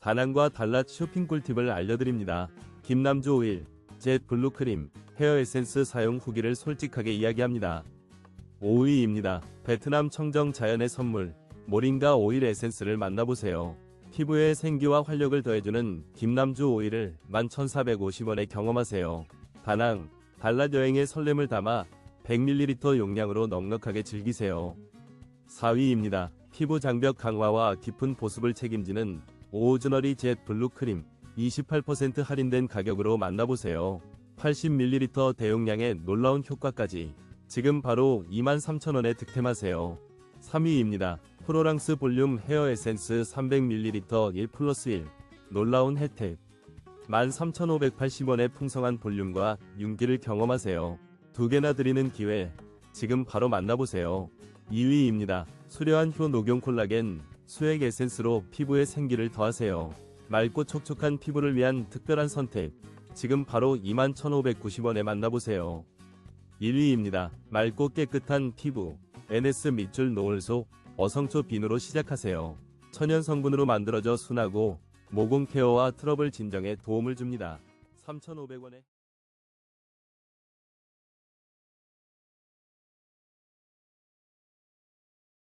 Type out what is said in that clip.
다낭과 달랏 쇼핑 꿀팁을 알려드립니다. 김남주 오일, 젯 블루 크림, 헤어 에센스 사용 후기를 솔직하게 이야기합니다. 5위입니다. 베트남 청정 자연의 선물, 모링가 오일 에센스를 만나보세요. 피부에 생기와 활력을 더해주는 김남주 오일을 11,450원에 경험하세요. 다낭, 달랏 여행의 설렘을 담아 100ml 용량으로 넉넉하게 즐기세요. 4위입니다. 피부 장벽 강화와 깊은 보습을 책임지는 오즈너리 젯 블루 크림 28% 할인된 가격으로 만나보세요. 80ml 대용량의 놀라운 효과까지 지금 바로 23,000원에 득템하세요. 3위입니다. 프로랑스 볼륨 헤어 에센스 300ml 1 플러스 1 놀라운 혜택 13,580원의 풍성한 볼륨과 윤기를 경험하세요. 두 개나 드리는 기회 지금 바로 만나보세요. 2위입니다. 수려한 효 녹용 콜라겐 수액 에센스로 피부에 생기를 더하세요. 맑고 촉촉한 피부를 위한 특별한 선택 지금 바로 21,590원에 만나보세요. 1위입니다. 맑고 깨끗한 피부 NS 밑줄 노을소 어성초 비누로 시작하세요. 천연 성분으로 만들어져 순하고 모공 케어와 트러블 진정에 도움을 줍니다. 3,500원에